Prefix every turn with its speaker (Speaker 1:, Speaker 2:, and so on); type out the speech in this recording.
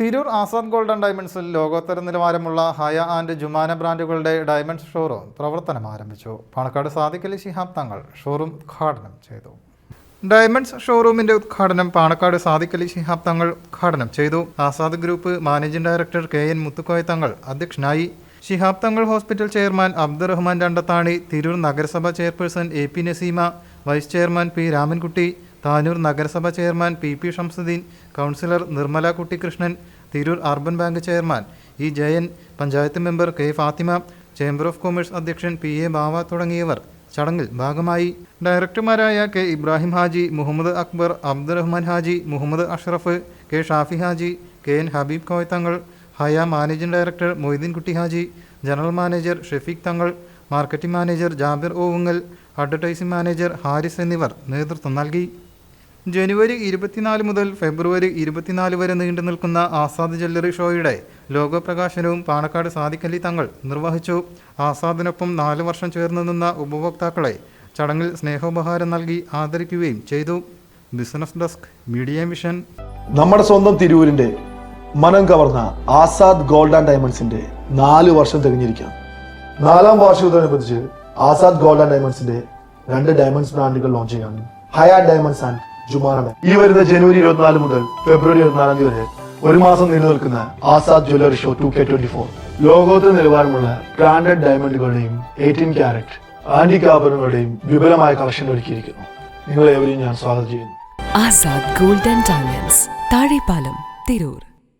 Speaker 1: Tirur Azad golden ഡയമണ്ട്സിൽ ലോകോത്തര നിലവാരമുള്ള ഹയ ആൻഡ് ജുമാന ബ്രാൻഡുകളുടെ ഡയമണ്ട്സ് ഷോറൂം പ്രവർത്തനം ആരംഭിച്ചു. പാണക്കാട് സാദിഖ് അലി ശിഹാബ് തങ്ങൾ ഷോറൂം ഉദ്ഘാടനം ചെയ്തു. ഡയമണ്ട്സ് ഷോറൂമിന്റെ ഉദ്ഘാടനം പാണക്കാട് സാദിഖ് അലി ശിഹാബ് തങ്ങൾ ഉദ്ഘാടനം ചെയ്തു. Azad group managing director K N Muthukoya Thangal അധ്യക്ഷനായി. ശിഹാബ് തങ്ങൾ ഹോസ്പിറ്റൽ ചെയർമാൻ അബ്ദുറഹ്മാൻ രണ്ടത്താണി തിരൂർ നഗരസഭ chairperson A P Naseema vice chairman P Ramankutty Tanur നഗരസഭ chairman P P Shamsuddin councillor Nirmala Kuttikrishnan Tirur urban bank chairman E Jayan panchayat member K Fathima chamber of commerce അധ്യക്ഷൻ P A Bava തുടങ്ങിയവർ ചടങ്ങിൽ ഭാഗമായി. ഡയറക്ടർമാരായ K Ibrahim Haji Muhammad Akbar Abdurahman Haji Muhammad Ashraf K Shafi Haji K N Habeeb Koya Thangal ഹയ managing director Moideen കുട്ടി Haji general manager Shafeeq Thangal marketing manager Jabir Ovungal advertising manager Haris എന്നിവർ നേതൃത്വം നൽകി. ജനുവരി ഇരുപത്തിനാല് മുതൽ ഫെബ്രുവരി ഇരുപത്തിനാല് വരെ നീണ്ടു നിൽക്കുന്ന ആസാദ് ജ്വല്ലറി ഷോയുടെ ലോഗോ പ്രകാശനവും പാണക്കാട് സാദിഖ് തങ്ങൾ നിർവഹിച്ചു. ആസാദിനൊപ്പം നാല് വർഷം ചേർന്ന് നിന്ന ഉപഭോക്താക്കളെ ചടങ്ങിൽ സ്നേഹോപഹാരം നൽകി ആദരിക്കുകയും ചെയ്തു. Business desk media mission.
Speaker 2: നമ്മുടെ സ്വന്തം തിരൂരിന്റെ മനം കവർന്ന ആസാദ് ഗോൾഡ് ആൻഡ് ഡയമണ്ട്സിന്റെ നാല് വർഷം തികഞ്ഞിരിക്കാം. നാലാം വാർഷികത്തോടനുബന്ധിച്ച് ആസാദ് ഗോൾഡ് ആൻഡ് ഡയമണ്ട്സിന്റെ രണ്ട് ഡയമണ്ട്സ് ബ്രാൻഡുകൾ ലോഞ്ച് ചെയ്യാണ് Haya diamonds and Jumana diamond. ഈ വരുന്ന ജനുവരി ഇരുപത്തിനാല് മുതൽ ഫെബ്രുവരി ഇരുപത്തിനാലാം തീയതി വരെ ഒരു മാസം നീണ്ടുനിൽക്കുന്ന Azad jewellery show two K twenty four ലോകോത്തര നിലവാരമുള്ള ബ്രാൻഡഡ് ഡയമണ്ടുകളുടെയും എയ്റ്റീൻ ക്യാരറ്റ് ആന്റിക് ആഭരണങ്ങളുടെയും വിപുലമായ കളക്ഷൻ ഒരുക്കിയിരിക്കുന്നു. നിങ്ങളെ എവരെയും ഞാൻ സ്വാഗതം ചെയ്യുന്നു.
Speaker 3: Azad golden diamonds Thazhepalam Tirur.